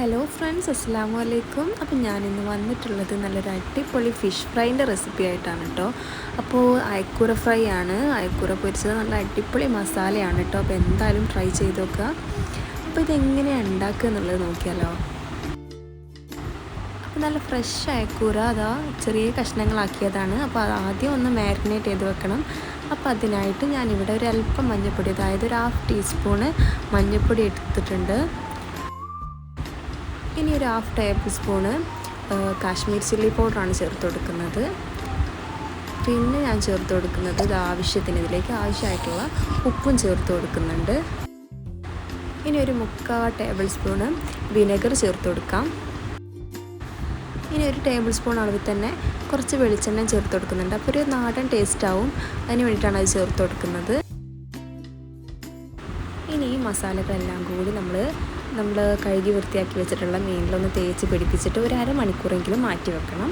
Hello friends അസ്സാം വലൈക്കും അപ്പോൾ ഞാനിന്ന് വന്നിട്ടുള്ളത് നല്ലൊരു അടിപൊളി ഫിഷ് ഫ്രൈന്റെ റെസിപ്പി ആയിട്ടാണ് കേട്ടോ അപ്പോൾ അയക്കൂറ ഫ്രൈ ആണ്. അയക്കൂറ പൊരിച്ചത് നല്ല അടിപൊളി മസാലയാണ് കേട്ടോ അപ്പോൾ എന്തായാലും ട്രൈ ചെയ്ത് നോക്കുക അപ്പോൾ ഇതെങ്ങനെയാണ് ഉണ്ടാക്കുക എന്നുള്ളത് നോക്കിയാലോ. അപ്പോൾ നല്ല ഫ്രഷ് അയക്കൂറ അതാ ചെറിയ കഷ്ണങ്ങളാക്കിയതാണ്. അപ്പോൾ അത് ആദ്യം ഒന്ന് മാരിനേറ്റ് ചെയ്ത് വെക്കണം. അപ്പോൾ അതിനായിട്ട് ഞാനിവിടെ ഒരു അല്പം മഞ്ഞൾപ്പൊടി അതായത് ഒരു ഹാഫ് ടീസ്പൂണ് മഞ്ഞൾപ്പൊടി എടുത്തിട്ടുണ്ട്. ഇനി ഒരു half tablespoon Kashmir chilli പൗഡറാണ് ചേർത്ത് കൊടുക്കുന്നത്. പിന്നെ ഞാൻ ചേർത്ത് കൊടുക്കുന്നത് ഇത് ആവശ്യത്തിന് ഇതിലേക്ക് ആവശ്യമായിട്ടുള്ള ഉപ്പും ചേർത്ത് കൊടുക്കുന്നുണ്ട്. ഇനി ഒരു മുക്കാൽ ടേബിൾ സ്പൂണ് വിനെഗർ ചേർത്ത് കൊടുക്കാം. ഇനി ഒരു ടേബിൾ സ്പൂൺ അളവിൽ തന്നെ കുറച്ച് വെളിച്ചെണ്ണ ചേർത്ത് കൊടുക്കുന്നുണ്ട്. അപ്പോൾ ഒരു നാടൻ ടേസ്റ്റ് ആവും. അതിന് വേണ്ടിയിട്ടാണ് അത് ചേർത്ത് കൊടുക്കുന്നത്. ഇനി ഈ മസാലകളെല്ലാം കൂടി നമ്മൾ നമ്മൾ കഴുകി വൃത്തിയാക്കി വെച്ചിട്ടുള്ള മീനിലൊന്ന് തേച്ച് പിടിപ്പിച്ചിട്ട് ഒരു അരമണിക്കൂറെങ്കിലും മാറ്റി വെക്കണം.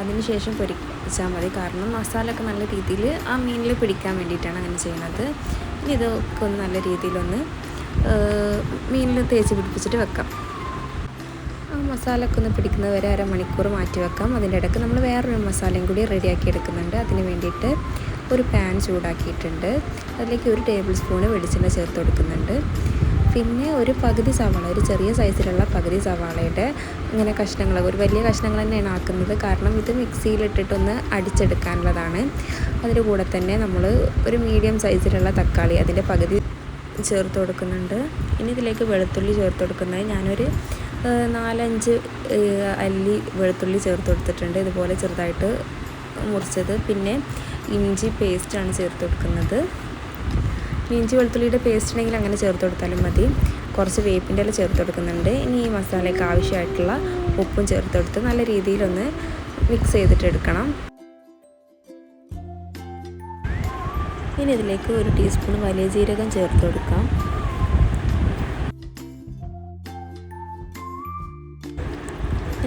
അതിനുശേഷം പൊരിച്ചാൽ മതി. കാരണം മസാലയൊക്കെ നല്ല രീതിയിൽ ആ മീനിൽ പിടിക്കാൻ വേണ്ടിയിട്ടാണ് അങ്ങനെ ചെയ്യുന്നത് ഇനി ഇതൊക്കെ ഒന്ന് നല്ല രീതിയിലൊന്ന് മീനിൽ തേച്ച് പിടിപ്പിച്ചിട്ട് വെക്കാം. ആ മസാലയൊക്കെ ഒന്ന് പിടിക്കുന്നത് വരെ അരമണിക്കൂർ മാറ്റി വെക്കാം. അതിന്റെ ഇടയ്ക്ക് നമ്മൾ വേറൊരു മസാലയും കൂടി റെഡിയാക്കി എടുക്കുന്നുണ്ട്. അതിന് വേണ്ടിയിട്ട് ഒരു പാൻ ചൂടാക്കിയിട്ടുണ്ട്. അതിലേക്ക് ഒരു ടേബിൾ സ്പൂണ് വെളിച്ചെണ്ണ ചേർത്ത് കൊടുക്കുന്നുണ്ട്. പിന്നെ ഒരു പകുതി സവാള ഒരു ചെറിയ സൈസിലുള്ള പകുതി സവാളയുടെ ഇങ്ങനെ കഷ്ണങ്ങൾ ഒരു വലിയ കഷ്ണങ്ങൾ തന്നെയാണ് ആക്കുന്നത്. കാരണം ഇത് മിക്സിയിലിട്ടിട്ടൊന്ന് അടിച്ചെടുക്കാനുള്ളതാണ്. അതിന്റെ കൂടെ തന്നെ നമ്മൾ ഒരു മീഡിയം സൈസിലുള്ള തക്കാളി അതിന്റെ പകുതി ചേർത്ത് കൊടുക്കുന്നുണ്ട്. ഇനി ഇതിലേക്ക് വെളുത്തുള്ളി ചേർത്ത് കൊടുക്കുന്നത് ഞാനൊരു നാലഞ്ച് അല്ലി വെളുത്തുള്ളി ചേർത്ത് കൊടുത്തിട്ടുണ്ട്. ഇതുപോലെ ചെറുതായിട്ട് മുറിച്ചത്. പിന്നെ ഇഞ്ചി പേസ്റ്റാണ് ചേർത്ത് കൊടുക്കുന്നത്. ഇഞ്ചി വെളുത്തുള്ളിയുടെ പേസ്റ്റ് ഉണ്ടെങ്കിൽ അങ്ങനെ ചേർത്ത് കൊടുത്താലും മതി. കുറച്ച് വേപ്പിന്റെ ഇല ചേർത്ത് കൊടുക്കുന്നുണ്ട്. ഇനി ഈ മസാലയ്ക്ക് ആവശ്യമായിട്ടുള്ള ഉപ്പും ചേർത്ത് കൊടുത്ത് നല്ല രീതിയിലൊന്ന് മിക്സ് ചെയ്തിട്ട് എടുക്കണം. ഇനി ഇതിലേക്ക് ഒരു ടീസ്പൂൺ വലിയ ജീരകം ചേർത്ത് കൊടുക്കാം.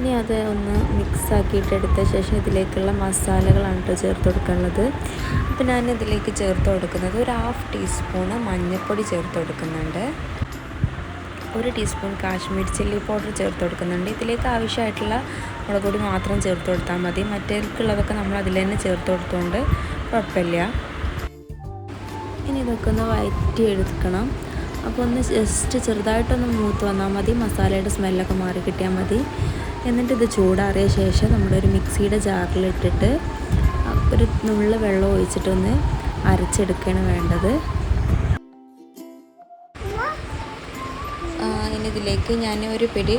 ഇനി അത് ഒന്ന് മിക്സ് ആക്കിയിട്ട് എടുത്ത ശേഷം ഇതിലേക്കുള്ള മസാലകളാണ് കേട്ടോ ചേർത്ത് കൊടുക്കാനുള്ളത്. അപ്പോൾ ഞാൻ ഇതിലേക്ക് ചേർത്ത് കൊടുക്കുന്നത് ഒരു ഹാഫ് ടീസ്പൂണ് മഞ്ഞൾപ്പൊടി ചേർത്ത് കൊടുക്കുന്നുണ്ട്. ഒരു ടീസ്പൂൺ കാശ്മീർ ചില്ലി പൗഡർ ചേർത്ത് കൊടുക്കുന്നുണ്ട്. ഇതിലേക്ക് ആവശ്യമായിട്ടുള്ള മുളക് പൊടി മാത്രം ചേർത്ത് കൊടുത്താൽ മതി. മറ്റേക്കുള്ളതൊക്കെ നമ്മൾ അതിൽ തന്നെ ചേർത്ത് കൊടുത്തുകൊണ്ട് കുഴപ്പമില്ല. ഇനി ഇതൊക്കെ ഒന്ന് വയറ്റി എടുക്കണം അപ്പോൾ ഒന്ന് ജസ്റ്റ് ചെറുതായിട്ടൊന്ന് മൂത്ത് വന്നാൽ മതി. മസാലയുടെ സ്മെല്ലൊക്കെ മാറി കിട്ടിയാൽ മതി. എന്നിട്ട് ഇത് ചൂടാറിയ ശേഷം നമ്മളൊരു മിക്സിയുടെ ജാറിലിട്ടിട്ട് ഒരു നുള്ള വെള്ളം ഒഴിച്ചിട്ടൊന്ന് അരച്ചെടുക്കുകയാണ് വേണ്ടത്. ഇനി ഇതിലേക്ക് ഞാൻ ഒരു പിടി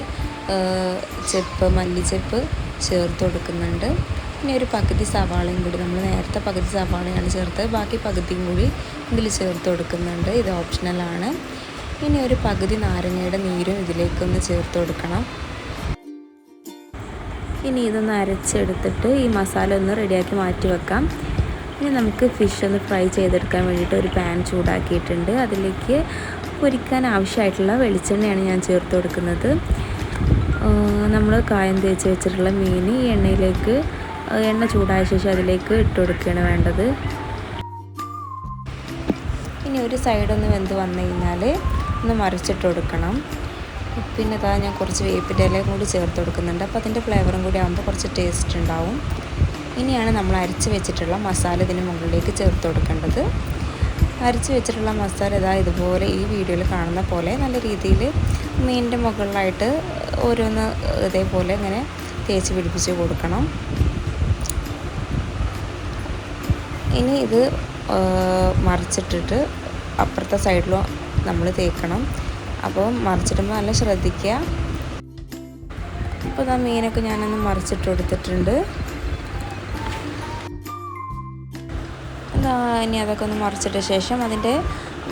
ചെപ്പ് മല്ലിച്ചെപ്പ് ചേർത്ത് കൊടുക്കുന്നുണ്ട്. പിന്നെ ഒരു പകുതി സവാളയും കൂടി നമ്മൾ നേരത്തെ പകുതി സവാളയാണ് ചേർത്തത് ബാക്കി പകുതിയും കൂടി ഇതിൽ ചേർത്ത് കൊടുക്കുന്നുണ്ട്. ഇത് ഓപ്ഷണലാണ്. ഇനി ഒരു പകുതി നാരങ്ങയുടെ നീരും ഇതിലേക്കൊന്ന് ചേർത്ത് കൊടുക്കണം. ഇനി ഇതൊന്ന് അരച്ചെടുത്തിട്ട് ഈ മസാല ഒന്ന് റെഡിയാക്കി മാറ്റി വെക്കാം. ഇനി നമുക്ക് ഫിഷ് ഒന്ന് ഫ്രൈ ചെയ്തെടുക്കാൻ വേണ്ടിയിട്ട് ഒരു പാൻ ചൂടാക്കിയിട്ടുണ്ട്. അതിലേക്ക് പൊരിക്കാൻ ആവശ്യമായിട്ടുള്ള വെളിച്ചെണ്ണയാണ് ഞാൻ ചേർത്ത് കൊടുക്കുന്നത്. നമ്മൾ കായം തേച്ച് വെച്ചിട്ടുള്ള മീൻ ഈ എണ്ണയിലേക്ക് എണ്ണ ചൂടായ ശേഷം അതിലേക്ക് ഇട്ട് കൊടുക്കുകയാണ് വേണ്ടത്. ഇനി ഒരു സൈഡൊന്ന് വെന്ത് വന്നു കഴിഞ്ഞാൽ ഒന്ന് മറിച്ചിട്ട് കൊടുക്കണം. പിന്നെ അതാ ഞാൻ കുറച്ച് വേപ്പിന്റെ ഇലയും കൂടി ചേർത്ത് കൊടുക്കുന്നുണ്ട്. അപ്പോൾ അതിന്റെ ഫ്ലേവറും കൂടി ആകുമ്പോൾ കുറച്ച് ടേസ്റ്റ് ഉണ്ടാവും. ഇനിയാണ് നമ്മൾ അരച്ച് വെച്ചിട്ടുള്ള മസാല ഇതിന് മുകളിലേക്ക് ചേർത്ത് കൊടുക്കേണ്ടത്. അരച്ച് വെച്ചിട്ടുള്ള മസാല ഇതാ ഇതുപോലെ ഈ വീഡിയോയിൽ കാണുന്ന പോലെ നല്ല രീതിയിൽ മീനിന്റെ മുകളിലായിട്ട് ഓരോന്ന് ഇതേപോലെ ഇങ്ങനെ തേച്ച് പിടിപ്പിച്ച് കൊടുക്കണം. ഇനി ഇത് മറിച്ചിട്ടിട്ട് അപ്പുറത്തെ സൈഡിലും നമ്മൾ തേക്കണം. അപ്പോൾ മറിച്ചിടുമ്പോൾ നല്ല ശ്രദ്ധിക്കുക. അപ്പോൾ ആ മീനൊക്കെ ഞാനൊന്ന് മറിച്ചിട്ട് കൊടുത്തിട്ടുണ്ട്. ഇനി അതൊക്കെ ഒന്ന് മറിച്ചിട്ട ശേഷം അതിന്റെ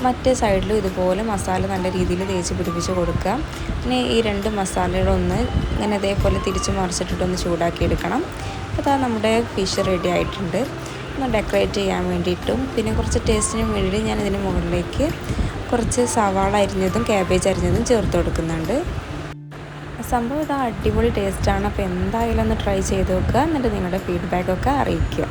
മറ്റേ സൈഡിലും ഇതുപോലെ മസാല നല്ല രീതിയിൽ തേച്ച് പിടിപ്പിച്ച് കൊടുക്കുക. പിന്നെ ഈ രണ്ട് മസാലകളൊന്ന് ഇങ്ങനെ ഇതേപോലെ തിരിച്ച് മറിച്ചിട്ടിട്ടൊന്ന് ചൂടാക്കിയെടുക്കണം. അപ്പോൾ അതാ നമ്മുടെ ഫിഷ് റെഡി ആയിട്ടുണ്ട്. ഒന്ന് ഡെക്കറേറ്റ് ചെയ്യാൻ വേണ്ടിയിട്ടും പിന്നെ കുറച്ച് ടേസ്റ്റിന് വേണ്ടിയിട്ട് ഞാൻ ഇതിന് മുകളിലേക്ക് കുറച്ച് സവാള അരിഞ്ഞതും ക്യാബേജ് അരിഞ്ഞതും ചേർത്ത് കൊടുക്കുന്നുണ്ട്. സംഭവം ഇത് അടിപൊളി ടേസ്റ്റാണ് അപ്പോൾ എന്തായാലും ഒന്ന് ട്രൈ ചെയ്ത് നോക്കുക. എന്നിട്ട് നിങ്ങളുടെ ഫീഡ്ബാക്കൊക്കെ അറിയിക്കുക.